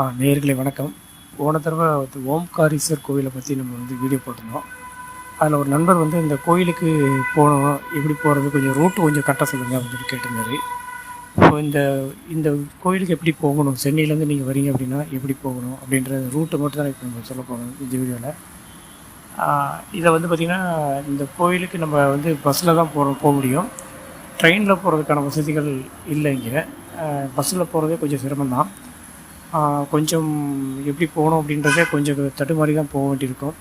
ஆ நேர்களை வணக்கம். போன தடவை ஓம்காரீஸ்வர் கோவிலை பற்றி நம்ம வந்து வீடியோ போட்டிருந்தோம். அதில் ஒரு நண்பர் வந்து இந்த கோயிலுக்கு போகணும் எப்படி போகிறது கொஞ்சம் ரூட்டு கொஞ்சம் கரெக்டாக சொல்லுங்கள் அப்படின்னு கேட்டிருந்தார். இப்போ இந்த இந்த கோயிலுக்கு எப்படி போகணும் சென்னையிலேருந்து நீங்கள் வரீங்க அப்படின்னா எப்படி போகணும் அப்படின்ற ரூட்டை மட்டும் தான் இப்போ நம்ம சொல்ல போகணும் இந்த வீடியோவில் இதை வந்து பார்த்திங்கன்னா இந்த கோயிலுக்கு நம்ம வந்து பஸ்ஸில் தான் போகிறோம் போக முடியும். ட்ரெயினில் போகிறதுக்கான வசதிகள் இல்லை இங்கே பஸ்ஸில் போகிறதே கொஞ்சம் சிரமம்தான். தான் கொஞ்சம் எப்படி போகணும் அப்படின்றதே கொஞ்சம் தடுமாறி தான் போக வேண்டியிருக்கும்.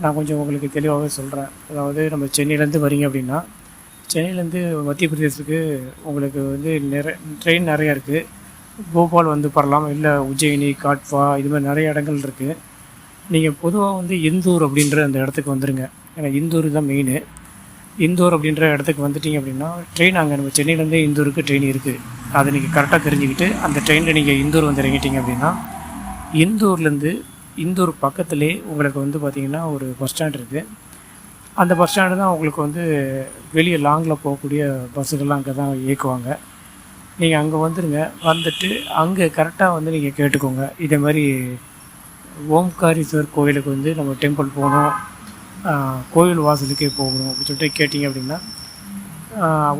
நான் கொஞ்சம் உங்களுக்கு தெளிவாகவே சொல்கிறேன் அதாவது நம்ம சென்னையிலேருந்து வரீங்க அப்படின்னா சென்னையிலேருந்து மத்திய பிரதேசத்துக்கு உங்களுக்கு வந்து நிறைய ட்ரெயின் நிறையா இருக்குது போபால் வந்து பரலாம் இல்லை உஜ்ஜயினி காட்வா இது மாதிரி நிறைய இடங்கள் இருக்குது நீங்கள் பொதுவாக வந்து இந்தூர் அப்படின்ற அந்த இடத்துக்கு வந்துடுங்க ஏன்னா இந்தூர் தான் மெயின் இந்தூர் அப்படின்ற இடத்துக்கு வந்துட்டீங்க அப்படின்னா ட்ரெயின் அங்கே நம்ம சென்னையிலேருந்து இந்தூருக்கு ட்ரெயின் இருக்குது அதை நீங்கள் கரெக்டாக தெரிஞ்சுக்கிட்டு அந்த ட்ரெயினில் நீங்கள் இந்தூர் வந்து இறங்கிட்டீங்க அப்படின்னா இந்தூர்லேருந்து இந்தூர் பக்கத்துலேயே உங்களுக்கு வந்து பார்த்திங்கன்னா ஒரு பஸ் ஸ்டாண்ட் இருக்குது அந்த பஸ் ஸ்டாண்டு தான் உங்களுக்கு வந்து வெளியே லாங்கில் போகக்கூடிய பஸ்ஸுகள்லாம் அங்கே தான் இயக்குவாங்க. நீங்கள் அங்கே வந்துடுங்க வந்துட்டு அங்கே கரெக்டாக வந்து நீங்கள் கேட்டுக்கோங்க. இதே மாதிரி ஓம்காரீஸ்வர் கோயிலுக்கு வந்து நம்ம டெம்பிள் போகணும். கோயில் வாசலுக்கே போகணும் அப்படின்னு சொல்லிட்டு கேட்டிங்க அப்படின்னா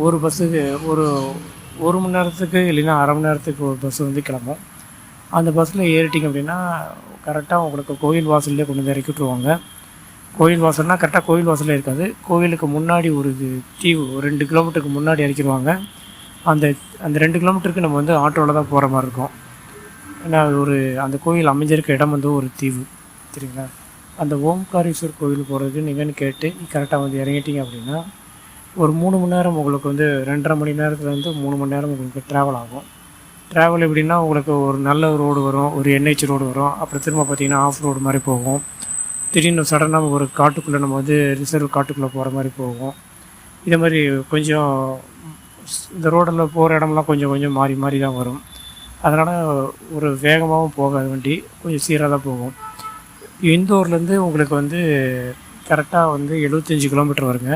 ஒரு பஸ்ஸுக்கு ஒரு ஒரு மணி நேரத்துக்கு இல்லைன்னா அரை மணி நேரத்துக்கு ஒரு பஸ் வந்து கிளம்பும். அந்த பஸ்ஸில் ஏறிட்டிங்க அப்படின்னா கரெக்டாக உங்களுக்கு கோயில் வாசல்லே கொண்டு வந்து இறக்கி விட்ருவாங்க கோயில் வாசல்னால் கரெக்டாக கோயில் வாசலில் இருக்காது. கோயிலுக்கு முன்னாடி ஒரு இது தீவு ஒரு ரெண்டு கிலோமீட்டருக்கு முன்னாடி இறக்கிடுவாங்க அந்த அந்த ரெண்டு கிலோமீட்டருக்கு நம்ம வந்து ஆட்டோவில் தான் போகிற மாதிரி இருக்கும். ஏன்னா அது ஒரு அந்த கோயில் அமைஞ்சிருக்க இடம் வந்து ஒரு தீவு. சரிங்களா? அந்த ஓம்காரேஸ்வர் கோயில் போகிறதுக்கு நீங்கள் கேட்டு கரெக்டாக வந்து இறங்கிட்டீங்க அப்படின்னா ஒரு மூணு மணி நேரம் உங்களுக்கு வந்து ரெண்டரை மணி நேரத்துலேருந்து மூணு மணி நேரம் உங்களுக்கு ட்ராவல் ஆகும். ட்ராவல் எப்படின்னா உங்களுக்கு ஒரு நல்ல ரோடு வரும் ஒரு என்ஹெச் ரோடு வரும் அப்புறம் திரும்ப பார்த்தீங்கன்னா ஆஃப் ரோடு மாதிரி போகும். திடீர்னு சடனாக ஒரு காட்டுக்குள்ளே நம்ம வந்து ரிசர்வ் காட்டுக்குள்ளே போகிற மாதிரி போகும். இதே மாதிரி கொஞ்சம் இந்த ரோடில் போகிற இடம்லாம் கொஞ்சம் கொஞ்சம் மாறி மாறி தான் வரும். அதனால் ஒரு வேகமாகவும் போகாது வண்டி கொஞ்சம் சீராக தான் போகும். இந்தூர்லேருந்து உங்களுக்கு வந்து கரெக்டாக வந்து எழுபத்தஞ்சி கிலோமீட்டர் வருங்க.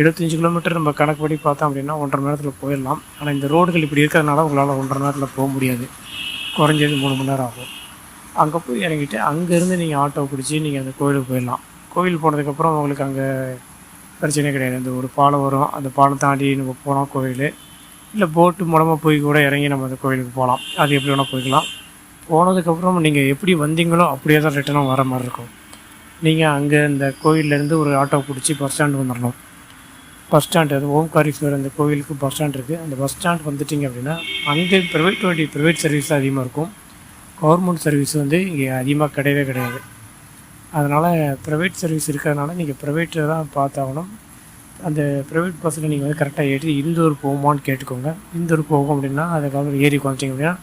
எழுபத்தஞ்சி கிலோமீட்டர் நம்ம கணக்குப்படி பார்த்தோம் அப்படின்னா ஒன்றரை மணி நேரத்தில் போயிடலாம். ஆனால் இந்த ரோடுகள் இப்படி இருக்கிறதுனால உங்களால் ஒன்றரை நேரத்தில் போக முடியாது. குறைஞ்சது மூணு மணி நேரம் ஆகும். அங்கே போய் இறங்கிட்டு அங்கேருந்து நீங்கள் ஆட்டோ பிடிச்சி நீங்கள் அந்த கோயிலுக்கு போயிடலாம். கோயில் போனதுக்கப்புறம் உங்களுக்கு அங்கே பிரச்சனை கிடையாது. அந்த ஒரு பாலம் வரும். அந்த பாலம் தாண்டி நம்ம போனால் கோயில். இல்லை போட்டு மூலமாக போய் கூட இறங்கி நம்ம அந்த கோயிலுக்கு போகலாம். அது எப்படி வேணால் போய்க்கலாம். போனதுக்கப்புறம் நீங்கள் எப்படி வந்தீங்களோ அப்படியே தான் ரிட்டனும் வர மாதிரி இருக்கும். நீங்கள் அங்கே இந்த கோயிலேருந்து ஒரு ஆட்டோ பிடிச்சி பஸ் ஸ்டாண்டு வந்துடணும் பஸ் ஸ்டாண்டு அது ஓம்காரீஸ்வரர் அந்த கோவிலுக்கு பஸ் ஸ்டாண்ட் இருக்குது அந்த பஸ் ஸ்டாண்ட் வந்துட்டிங்க அப்படின்னா அங்கே ப்ரைவேட் வண்டி ப்ரைவேட் சர்வீஸ் அதிகமாக இருக்கும். கவர்மெண்ட் சர்வீஸ் வந்து இங்கே அதிகமாக கிடையவே கிடையாது. அதனால் ப்ரைவேட் சர்வீஸ் இருக்கிறதுனால நீங்கள் ப்ரைவேட்டில் தான் பார்த்தாகணும் அந்த ப்ரைவேட் பஸ்ஸில் நீங்கள் வந்து கரெக்டாக ஏறி இந்தூர் போகுமான்னு கேட்டுக்கோங்க. இந்தூர் போகும் அப்படின்னா அதுக்காக ஏறி குறைச்சிங்க அப்படின்னா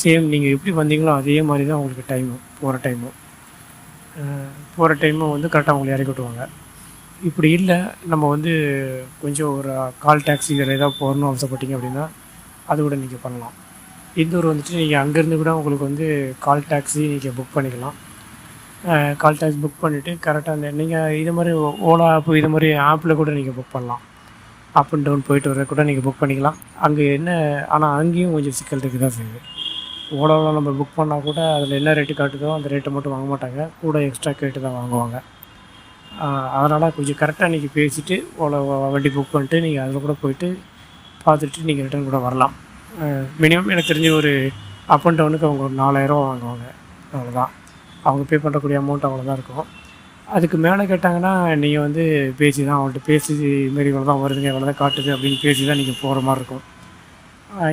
சேம் நீங்கள் எப்படி வந்தீங்களோ அதே மாதிரி தான் உங்களுக்கு டைமு போகிற டைமும் போகிற டைமும் வந்து கரெக்டாக உங்களை இறக்கி விட்டுவாங்க இப்படி இல்லை நம்ம வந்து கொஞ்சம் ஒரு கால் டாக்ஸி இதில் ஏதாவது போகணும்னு அவசரப்பட்டீங்க அப்படின்னா அது கூட நீங்கள் பண்ணலாம். இந்தூர் வந்துட்டு நீங்கள் அங்கேருந்து கூட உங்களுக்கு வந்து கால் டாக்ஸி நீங்கள் புக் பண்ணிக்கலாம். கால் டாக்ஸி புக் பண்ணிவிட்டு கரெக்டாக அந்த நீங்கள் இது மாதிரி ஓலா ஆப் இது மாதிரி ஆப்பில் கூட நீங்கள் புக் பண்ணலாம். அப் அண்ட் டவுன் போயிட்டு வர கூட நீங்கள் புக் பண்ணிக்கலாம். அங்கே என்ன ஆனால் அங்கேயும் கொஞ்சம் சிக்கல் இருக்குது தான் செய்யுது. ஓலாவில் நம்ம புக் பண்ணால் கூட அதில் என்ன ரேட்டு காட்டுதோ அந்த ரேட்டை மட்டும் வாங்க மாட்டாங்க. கூட எக்ஸ்ட்ரா கேட்டு தான் வாங்குவாங்க. அதனால் கொஞ்சம் கரெக்டாக நீங்கள் பேசிவிட்டு ஓலா வண்டி புக் பண்ணிட்டு நீங்கள் அதில் கூட போயிட்டு பார்த்துட்டு நீங்கள் ரிட்டர்ன் கூட வரலாம். மினிமம் எனக்கு தெரிஞ்ச ஒரு அப் அண்ட் டவுனுக்கு அவங்க ஒரு நாலாயிரம் வாங்குவாங்க. அவ்வளோதான் அவங்க பே பண்ணுறக்கூடிய அமௌண்ட் அவ்வளோதான் இருக்கும். அதுக்கு மேலே கேட்டாங்கன்னா நீங்கள் வந்து பேசி தான் அவங்கள்ட்ட பேசி இதுமாரி இவ்வளோ தான் வருதுங்க இவ்வளோ தான் காட்டுது அப்படின்னு பேசி தான் நீங்கள் போகிற மாதிரி இருக்கும்.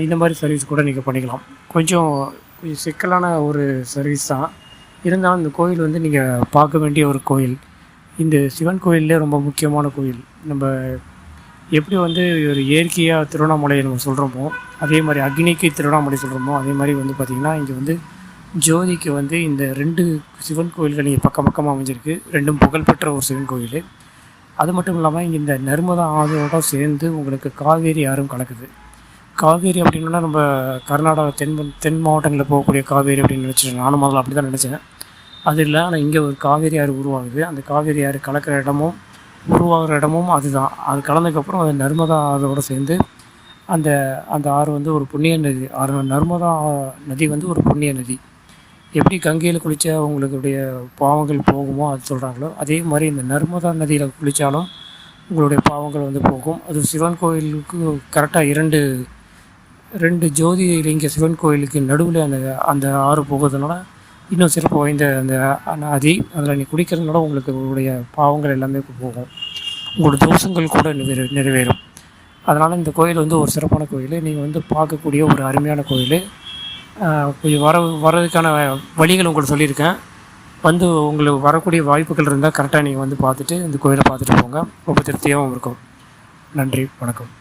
இந்த மாதிரி சர்வீஸ் கூட நீங்கள் பண்ணிக்கலாம். கொஞ்சம் கொஞ்சம் சிக்கலான ஒரு சர்வீஸ் தான். இருந்தாலும் இந்த கோயில் வந்து நீங்கள் பார்க்க வேண்டிய ஒரு கோயில். இந்த சிவன் கோயிலே ரொம்ப முக்கியமான கோயில். நம்ம எப்படி வந்து ஒரு இயற்கையாக திருவண்ணாமலையை நம்ம சொல்கிறோமோ அதே மாதிரி அக்னிக்கு திருவண்ணாமலை சொல்கிறோமோ அதே மாதிரி வந்து பார்த்திங்கன்னா இங்கே வந்து ஜோதிக்கு வந்து இந்த ரெண்டு சிவன் கோயில்கள் இங்கே பக்கம் பக்கமாக அமைஞ்சிருக்கு. ரெண்டும் புகழ்பெற்ற ஒரு சிவன் கோயில். அது மட்டும் இல்லாமல் இங்கே இந்த நர்மதா ஆதோட சேர்ந்து உங்களுக்கு காவேரி ஆறும் கலக்குது. காவேரி அப்படின்னா நம்ம கர்நாடகா தென் தென் மாவட்டங்களில் போகக்கூடிய காவேரி அப்படின்னு நினச்சிட்டேன் நானும் முதல்ல அப்படி தான் நினச்சேன். அது இல்லை ஆனால் இங்கே ஒரு காவேரி ஆறு உருவாகுது. அந்த காவேரி ஆறு கலக்கிற இடமும் உருவாகிற இடமும் அதுதான். அது கலந்ததுக்கப்புறம் அது நர்மதா ஆறோட சேர்ந்து அந்த அந்த ஆறு வந்து ஒரு புண்ணிய நதி. ஆறு நர்மதா நதி வந்து ஒரு புண்ணிய நதி. எப்படி கங்கையில் குளித்தா உங்களுடைய பாவங்கள் போகுமோ அது சொல்கிறாங்களோ அதே மாதிரி இந்த நர்மதா நதியில் குளித்தாலும் உங்களுடைய பாவங்கள் வந்து போகும். அது சிவன் கோயிலுக்கு கரெக்டாக இரண்டு ரெண்டு ஜோதி லிங்க சிவன் கோயிலுக்கு நடுவில் அந்த அந்த ஆறு போகிறதுனால இன்னும் சிறப்பு வாய்ந்த அந்த நதி அதில் நீ குடிக்கிறதுனால உங்களுக்கு உங்களுடைய பாவங்கள் எல்லாமே போகும். உங்களோட தோஷங்கள் கூட நிறைவே நிறைவேறும். அதனால் இந்த கோயில் வந்து ஒரு சிறப்பான கோயில். நீங்கள் வந்து பார்க்கக்கூடிய ஒரு அருமையான கோயில். கொஞ்சம் வர வர்றதுக்கான வழிகள் உங்களுக்கு சொல்லியிருக்கேன். வந்து உங்களுக்கு வரக்கூடிய வாய்ப்புகள் இருந்தால் கரெக்டாக நீங்கள் வந்து பார்த்துட்டு இந்த கோயிலை பார்த்துட்டு போங்க. ரொம்ப திருப்தியாகவும் இருக்கும். நன்றி வணக்கம்.